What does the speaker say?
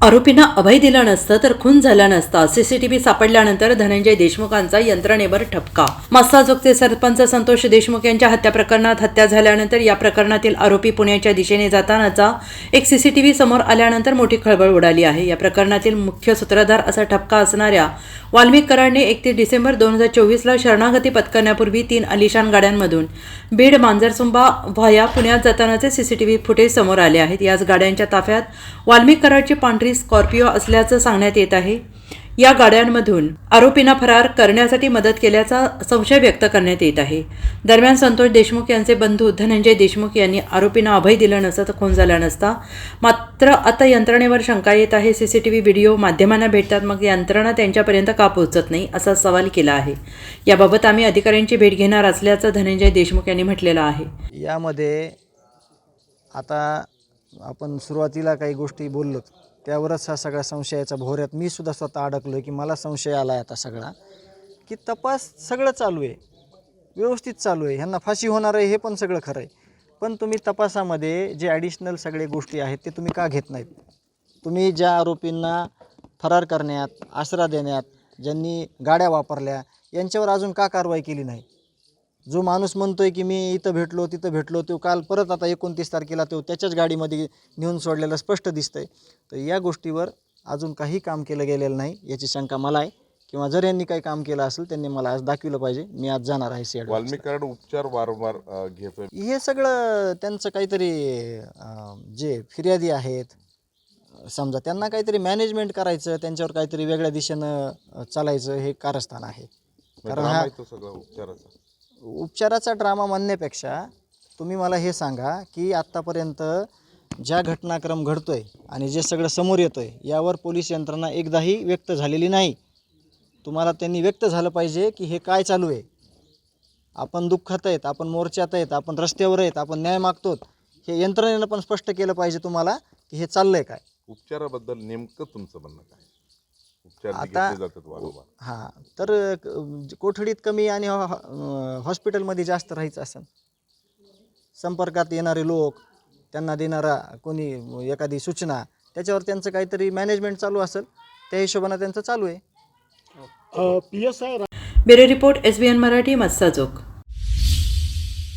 आरोपींना अभय दिला नसतं तर खून झाला नसता. सीसीटीव्ही सापडल्यानंतर धनंजय देशमुखांचा यंत्रणेवर ठपका. मस्साजोगचे सरपंच संतोष देशमुख यांच्या हत्या प्रकरणात हत्या झाल्यानंतर या प्रकरणातील आरोपी पुण्याच्या दिशेने जातानाचा एक सीसीटीव्ही समोर आल्यानंतर मोठी खळबळ उडाली आहे. या प्रकरणातील मुख्य सूत्रधार असा ठपका असणाऱ्या वाल्मिक कराडने एकतीस डिसेंबर दोन हजार चोवीसला शरणागती पत्करण्यापूर्वी तीन अलिशान गाड्यांमधून बीड मांजरसुंबा व्हाया पुण्यात जातानाचे सीसीटीव्ही फुटेज समोर आले आहेत. याच गाड्यांच्या ताफ्यात वाल्मिक कराडची पांढरी स्कॉर्पिओ असल्याचं सांगण्यात येत आहे. या गाड्यांमधून आरोपींना फरार करण्यासाठी मदत केल्याचा संशय व्यक्त करण्यात येत आहे. दरम्यान संतोष देशमुख यांचे बंधू धनंजय देशमुख यांनी आरोपींना अभय दिलं नसतं तर खून झाला नसता. मात्र आता यंत्रणेवर शंका येत आहे. सीसीटीव्ही व्हिडिओ माध्यमांना भेटतात. मग यंत्रणा त्यांच्यापर्यंत का पोहोचत नाही असा सवाल केला आहे. याबाबत आम्ही अधिकाऱ्यांची भेट घेणार असल्याचं धनंजय देशमुख यांनी म्हटलेलं आहे. यामध्ये आता आपण सुरुवातीला काही गोष्टी बोललो. त्यावरच हा सगळा संशयाचा भोऱ्यात मी सुद्धा स्वतः अडकलो आहे की मला संशय आला आहे आता सगळा. की तपास सगळं चालू आहे. व्यवस्थित चालू आहे. ह्यांना फाशी होणार आहे हे पण सगळं खरं आहे. पण तुम्ही तपासामध्ये जे ॲडिशनल सगळे गोष्टी आहेत ते तुम्ही का घेत नाहीत? तुम्ही ज्या आरोपींना फरार करण्यात आसरा देण्यात ज्यांनी गाड्या वापरल्या यांच्यावर अजून का कारवाई केली नाही? जो माणूस म्हणतोय की मी इथं भेटलो तिथं भेटलो तो काल परत आता एकोणतीस तारखेला तो त्याच्याच गाडीमध्ये नेऊन सोडलेलं स्पष्ट दिसतंय. तर या गोष्टीवर अजून काही काम केलं गेलेलं नाही याची शंका मला आहे. किंवा जर यांनी काही काम केलं असेल त्यांनी मला आज दाखविलं पाहिजे. मी आज जाणार आहे सी उपचार वारंवार घेतोय. हे सगळं त्यांचं काहीतरी जे फिर्यादी आहेत समजा त्यांना काहीतरी मॅनेजमेंट करायचं त्यांच्यावर काहीतरी वेगळ्या दिशेनं चालायचं हे कारस्थान आहे. कारण हा उपचाराचा. उपचाराचा ड्रामा म्हणण्यापेक्षा तुम्ही मला हे सांगा की आत्तापर्यंत ज्या घटनाक्रम घडतो आहे आणि जे सगळं समोर येतो आहे यावर पोलीस यंत्रणा एकदाही व्यक्त झालेली नाही. तुम्हाला त्यांनी व्यक्त झालं पाहिजे की हे काय चालू आहे. आपण दुःखात आहेत आपण मोर्चात आहेत आपण रस्त्यावर आहेत आपण न्याय मागतो हे यंत्रणेनं पण स्पष्ट केलं पाहिजे तुम्हाला की हे चाललं आहे काय. उपचाराबद्दल नेमकं तुमचं म्हणणं काय? उपचार आता- घेतले जातात वारंवार. हां तर क- कोठडीत कमी आणि हॉ- हॉस्पिटलमध्ये जास्त राहायचं असेल संपर्कात येणारे लोक त्यांना देणारा कोणी एखादी सूचना त्याच्यावर त्यांचं काहीतरी मॅनेजमेंट चालू असेल त्या हिशोबानं त्यांचं चालू आहे. P S I bureau report S B N Marathi Massajog